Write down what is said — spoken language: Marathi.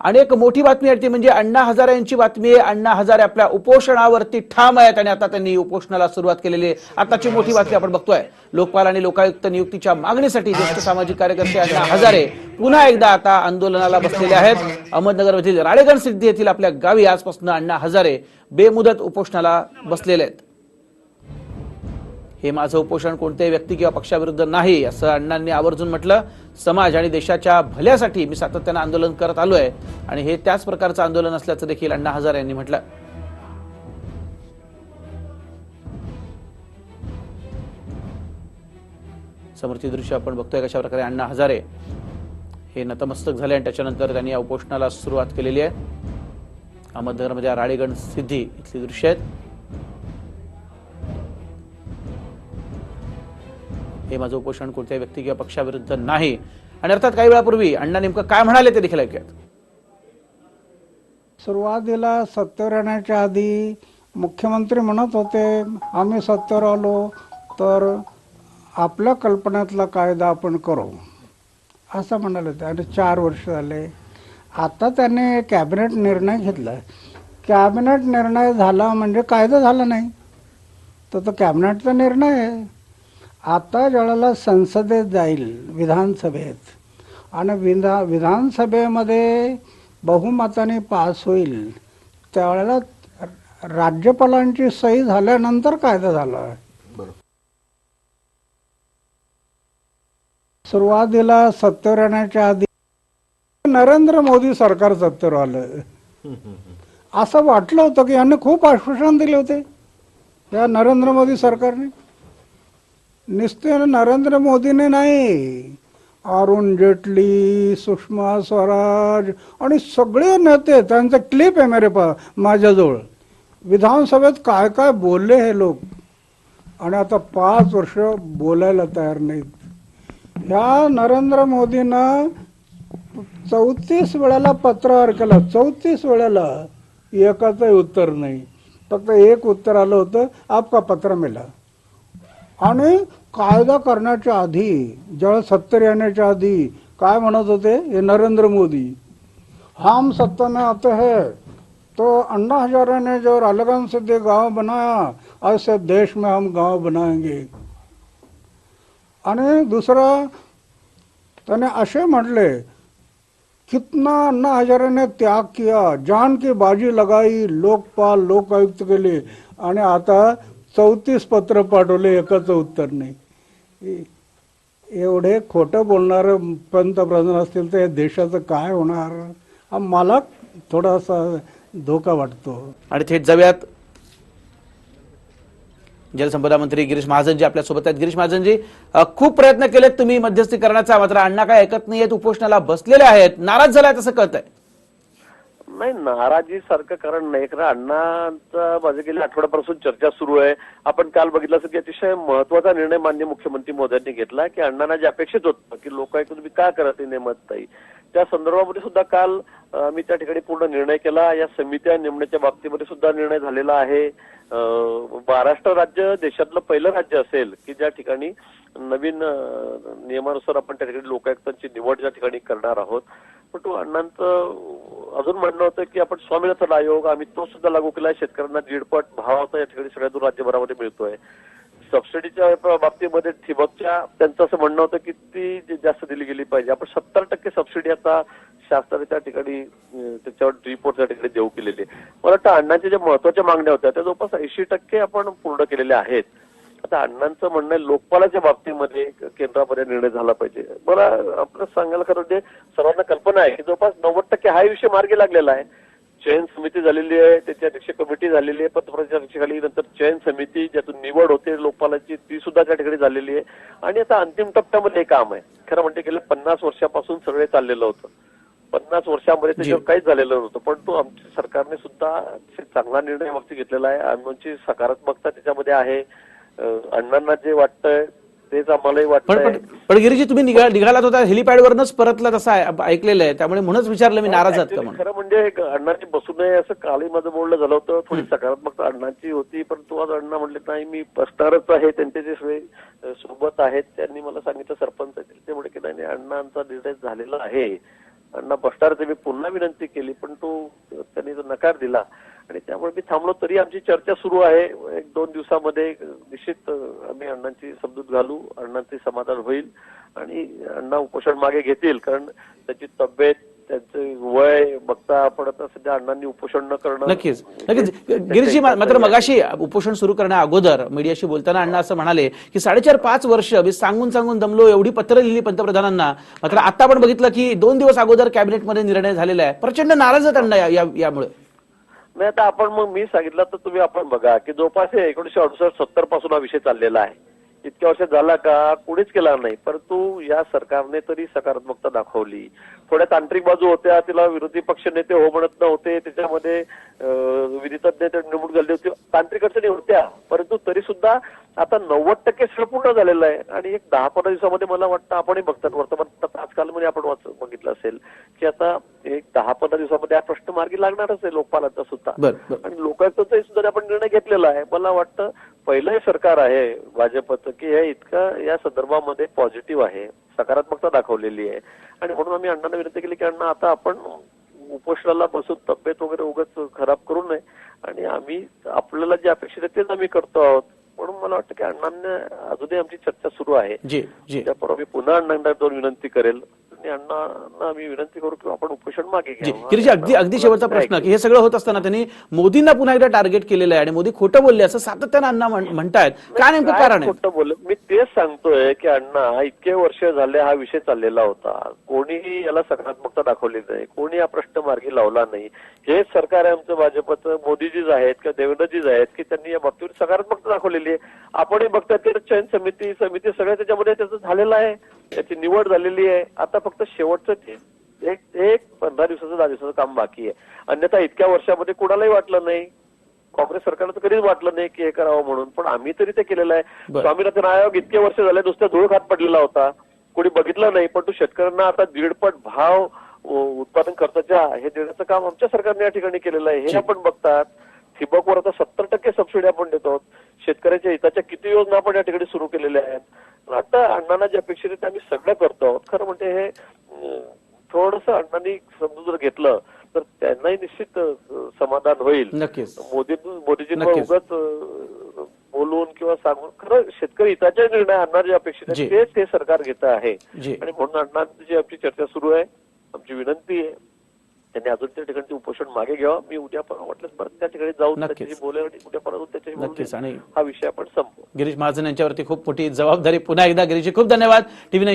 आणि एक मोठी बातमी आहे ती म्हणजे अण्णा हजारे यांची बातमी आहे. अण्णा हजारे आपल्या उपोषणावरती ठाम आहेत आणि आता त्यांनी उपोषणाला सुरुवात केलेली आहे. आताची मोठी बातमी आपण बघतोय. लोकपाल आणि लोकायुक्त नियुक्तीच्या मागणीसाठी ज्येष्ठ सामाजिक कार्यकर्ते अण्णा हजारे पुन्हा एकदा आता आंदोलनाला बसलेले आहेत. अहमदनगरमधील राळेगण सिद्धी येथील आपल्या गावी आजपासून अण्णा हजारे बेमुदत उपोषणाला बसलेले आहेत. हे माझं उपोषण कोणत्याही व्यक्ती किंवा पक्षाविरुद्ध नाही असं अण्णांनी आवर्जून म्हटलं. समाज आणि देशाच्या भल्यासाठी मी सातत्यानं आंदोलन करत आलो आहे आणि हे त्याच प्रकारचं आंदोलन असल्याचं देखील अण्णा हजारे यांनी म्हटलं. समोरची दृश्य आपण बघतोय कशा प्रकारे अण्णा हजारे हे नतमस्तक झाले आणि त्याच्यानंतर त्यांनी या उपोषणाला सुरुवात केलेली आहे. अहमदनगरमध्ये राळेगण सिद्धी इथली दृश्य आहेत. हे माझं उपोषण कोणत्याही व्यक्ती किंवा पक्षाविरुद्ध नाही. आणि अर्थात काही वेळापूर्वी अण्णा नेमकं काय म्हणाले ते देखील ऐकूयात. सुरुवातीला सत्तेवर येण्याच्या आधी मुख्यमंत्री म्हणत होते आम्ही सत्तेवर आलो तर आपल्या कल्पनेतला कायदा आपण करू. असं म्हणाले होते. आणि चार वर्ष झाले. आता त्याने कॅबिनेट निर्णय घेतला. कॅबिनेट निर्णय झाला म्हणजे कायदा झाला नाही. तर तो कॅबिनेटचा निर्णय आहे. आता ज्यावेळेला संसदेत जाईल विधानसभेत आणि विधा विधानसभेमध्ये बहुमताने पास होईल त्यावेळेला राज्यपालांची सही झाल्यानंतर कायदा झाला. सुरुवातीला सत्तेवर येण्याच्या आधी नरेंद्र मोदी सरकार सत्तेवर आलं. असं वाटलं होतं की यांनी खूप आश्वासन दिले होते या नरेंद्र मोदी सरकारने. नुसते नरेंद्र मोदीने नाही. अरुण जेटली सुषमा स्वराज आणि सगळे नेते त्यांचे क्लिप आहे मेरे पा माझ्याजवळ. विधानसभेत काय काय बोलले हे लोक? आणि आता पाच वर्ष बोलायला तयार नाहीत. ह्या नरेंद्र मोदीनं चौतीस वेळेला पत्रावर केला. चौतीस वेळेला एकाचंही उत्तर नाही. फक्त एक उत्तर आलं होतं आपका पत्र मिला. आणि कायदा करण्याच्या आधी ज्यावेळेस सत्तर येण्याच्या आधी काय म्हणत होते? हे नरेंद्र मोदी. हम सत्ता में आते है तो अन्ना हजारे ने जो अलगन से दे गाव बनाया ऐसे देश में हम गाव बनाएंगे। आणि दुसरं त्याने असे म्हटले कितना अन्ना हजारे ने त्याग किया जान की बाजी लगाई लोकपाल लोकायुक्त केले आणि आता चौतीस पत्र पाठवले एकाचं उत्तर नाही. एवढे खोटं बोलणारे पंतप्रधान असतील तर या देशाचं काय होणार? हा मला थोडासा धोका वाटतो. आणि थेट जाऊयात. जलसंपदा मंत्री गिरीश महाजनजी आपल्यासोबत आहेत. गिरीश महाजनजी खूप प्रयत्न केलेत तुम्ही मध्यस्थी करण्याचा मात्र अण्णा काय ऐकत नाहीयेत उपोषणाला बसलेले आहेत. नाराज झालाय असं कळत आहे नाही नाराजी सारखं कारण नाही. कारण अण्णांचा माझे गेल्या आठवड्यापासून चर्चा सुरू आहे. आपण काल बघितलं असेल की अतिशय महत्त्वाचा निर्णय मान्य मुख्यमंत्री मोदयांनी घेतला की अण्णांना जे अपेक्षित होतं की लोक ऐकून तुम्ही का करत नेमत नाही त्या संदर्भामध्ये सुद्धा काल मी त्या ठिकाणी पूर्ण निर्णय केला. या समित्या नेमण्याच्या बाबतीमध्ये सुद्धा निर्णय झालेला आहे. महाराष्ट्र राज्य देशातलं पहिलं राज्य असेल की ज्या ठिकाणी नवीन नियमानुसार आपण त्या ठिकाणी लोकायुक्तांची निवड ज्या ठिकाणी करणार आहोत. पण तो अण्णांचं अजून म्हणणं होतं की आपण स्वामीनाथन आयोग आम्ही तो सुद्धा लागू केला शेतकऱ्यांना दीडपट भावाचा या ठिकाणी सगळ्यातून राज्यभरामध्ये मिळतोय. सबसिडीच्या बाबतीमध्ये ठिबकच्या त्यांचं असं म्हणणं होतं की ती जास्त दिली गेली पाहिजे. आपण सत्तर टक्के सबसिडी आता शासनाने त्या ठिकाणी त्याच्यावर रिपोर्ट त्या ठिकाणी देऊ केलेली मला वाटतं अण्णांच्या ज्या महत्त्वाच्या मागण्या होत्या त्या जवळपास ऐंशी टक्के आपण पूर्ण केलेल्या आहेत. आता अण्णांचं म्हणणं आहे लोकपालाच्या बाबतीमध्ये केंद्रामध्ये निर्णय झाला पाहिजे. मला आपलं सांगायला खरं म्हणजे सर्वांना कल्पना आहे की जवळपास नव्वद टक्के हा विषय मार्गी लागलेला आहे. चयन समिती झालेली आहे त्याची अध्यक्ष कमिटी झालेली आहे पंतप्रधानाच्या अध्यक्षतेखाली नंतर चयन समिती ज्यातून निवड होते लोकपालाची ती सुद्धा त्या ठिकाणी झालेली आहे. आणि आता अंतिम टप्प्यामध्ये हे काम आहे. खरं म्हणजे गेल्या पन्नास वर्षापासून सगळे चाललेलं होतं. पन्नास वर्षामध्ये त्याच्यावर काहीच झालेलं नव्हतं पण तो आमच्या सरकारने सुद्धा चांगला निर्णय वक्ती घेतलेला आहे. अण्णांची सकारात्मकता त्याच्यामध्ये आहे. अण्णांना जे वाटतंय तेच आम्हालाही पण वाटतंय. पण गिरीजी तुम्ही निघा निघालात होता हेलिपॅडवरनच परतला तसं आहे- ऐकलेलं आहे त्यामुळे म्हणूनच विचारलं मी नाराज आहात का Actually म्हणून. खरं म्हणजे एक अण्णांनी बसू नये असं कालही माझं बोलणं झालं होतं. थोडी सकारात्मकता अण्णांची होती पण तो आज अण्णा म्हणले नाही मी बसणारच आहे त्यांचे जे सगळे सोबत आहेत त्यांनी मला सांगितलं सरपंच आहेत. ते म्हणे की नाही, अण्णांचा निर्णय झालेला आहे. अण्णा बसणारच मी पुन्हा विनंती केली पण तो त्यांनी तो नकार दिला आणि त्यामुळे मी थांबलो तरी आमची चर्चा सुरू आहे. एक दोन दिवसामध्ये निश्चित आम्ही अण्णांची समजूत घालू अण्णांचे समाधान होईल आणि अण्णा उपोषण मागे घेतील कारण त्याची तब्येत त्यांचे वय बघता आपण आता सध्या अण्णांनी उपोषण न करणं. नक्कीच. नक्कीच. गिरीशजी मा- मात्र मगाशी उपोषण सुरू करण्या अगोदर मीडियाशी बोलताना अण्णा असं म्हणाले की साडेचार पाच वर्ष मी सांगून सांगून दमलो एवढी पत्र लिहिली पंतप्रधानांना. मात्र आता आपण बघितलं की दोन दिवस अगोदर कॅबिनेटमध्ये निर्णय झालेला आहे. प्रचंड नाराज आहेत अण्णा यामुळे. नाही आता आपण मग मी सांगितलं तर तुम्ही आपण बघा की जवळपास एकोणीशे अडुसष्ट सत्तरपासून हा विषय चाललेला आहे. इतक्या वर्ष झाला का? कोणीच केला नाही. परंतु या सरकारने तरी सकारात्मकता दाखवली. थोड्या तांत्रिक बाजू होत्या. तिला विरोधी पक्ष नेते हो म्हणत नव्हते. त्याच्यामध्ये ते नेमणूक झाली होती. तांत्रिक अडचणी होत्या. परंतु तरी सुद्धा आता नव्वद टक्के सगळं पूर्ण झालेलं आहे. आणि एक दहा पंधरा दिवसामध्ये मला वाटतं आपणही बघतात. वर्तमान आजकालमध्ये आपण वाच बघितलं असेल की आता एक दहा पंधरा दिवसामध्ये हा प्रश्न मार्गी लागणारच आहे लोकपालांचा सुद्धा. आणि लोकांचा सुद्धा आपण निर्णय घेतलेला आहे. मला वाटतं पहिलं हे सरकार आहे भाजपचं. की हे इतकं या संदर्भामध्ये पॉझिटिव्ह आहे सकारात्मकता दाखवलेली आहे. आणि म्हणून आम्ही अण्णांना विनंती केली की अण्णा आता आपण उपोषणाला बसून तब्येत वगैरे उगाच खराब करू नये आणि आम्ही आपल्याला जे अपेक्षित आहे तेच आम्ही करतो आहोत. म्हणून मला वाटतं की अण्णांना अजूनही आमची चर्चा सुरू आहे. मी पुन्हा अण्णांना दोन विनंती करेल. अण्णांना आम्ही विनंती करू की आपण उपोषण मागे. गिरीजी अगदी अगदी शेवटचा प्रश्न की हे सगळं होत असताना त्यांनी मोदींना पुन्हा एकदा टार्गेट केलेलं आहे आणि मोदी खोटं बोलले असं सातत्यानं अण्णा म्हण- म्हणतायत. काय नेमकं कारण आहे? खोटं बोल मी तेच सांगतोय की अण्णा इतके वर्ष झाले हा विषय चाललेला होता. कोणीही याला सकारात्मकता दाखवली नाही. कोणी हा प्रश्न मार्गी लावला नाही. हेच सरकार आहे आमचं भाजपचं. मोदीजीच आहेत किंवा देवेंद्रजीच आहेत की त्यांनी या बाबतीवर सकारात्मकता दाखवलेली आहे. आपणही बघतात की चयन समिती समिती सगळ्या त्याच्यामध्ये त्याचं झालेलं आहे. त्याची निवड झालेली आहे. आता फक्त शेवटचं एक एक पंधरा दिवसाचं दहा दिवसाचं काम बाकी आहे. अन्यथा इतक्या वर्षामध्ये कुणालाही वाटलं नाही. काँग्रेस सरकारला तर कधीच वाटलं नाही की हे करावं म्हणून. पण आम्ही तरी ते केलेलं आहे. स्वामीनाथन आयोग इतके वर्ष झाले नुसत्या धूळ खात पडलेला होता. कोणी बघितलं नाही पण तो शेतकऱ्यांना आता दीडपट भाव उत्पादन खर्चाच्या हे देण्याचं काम आमच्या सरकारने या ठिकाणी केलेलं आहे. हे आपण बघतात. ठिबकवर आता सत्तर टक्के सबसिडी आपण देतो. शेतकऱ्याच्या हिताच्या किती योजना आपण या ठिकाणी सुरू केलेल्या आहेत? आता अण्णांना जे अपेक्षित आहे ते आम्ही सगळं करतो आहोत. खरं म्हणजे हे थोडस अण्णांनी समजून जर घेतलं तर त्यांनाही निश्चित समाधान होईल. नक्कीच. मोदी नक्कीच. उगाच बोलून किंवा सांगून खरं शेतकरी हिताचे निर्णय आणणार जे अपेक्षित. आहे तेच हे सरकार घेत आहे. आणि म्हणून अण्णांची आमची चर्चा सुरू आहे. आमची विनंती आहे. त्यांनी अजून त्या ठिकाणी उपोषण मागे घ्यावं. मी उद्या परवा वाटल्यास परत त्या ठिकाणी जाऊन. त्याच्याशी उद्या परत त्याच्याशी नक्कीच. आणि हा विषय आपण संपू गिरीश महाजन यांच्यावरती खूप मोठी जबाबदारी. पुन्हा एकदा गिरीशजी खूप धन्यवाद. टीव्ही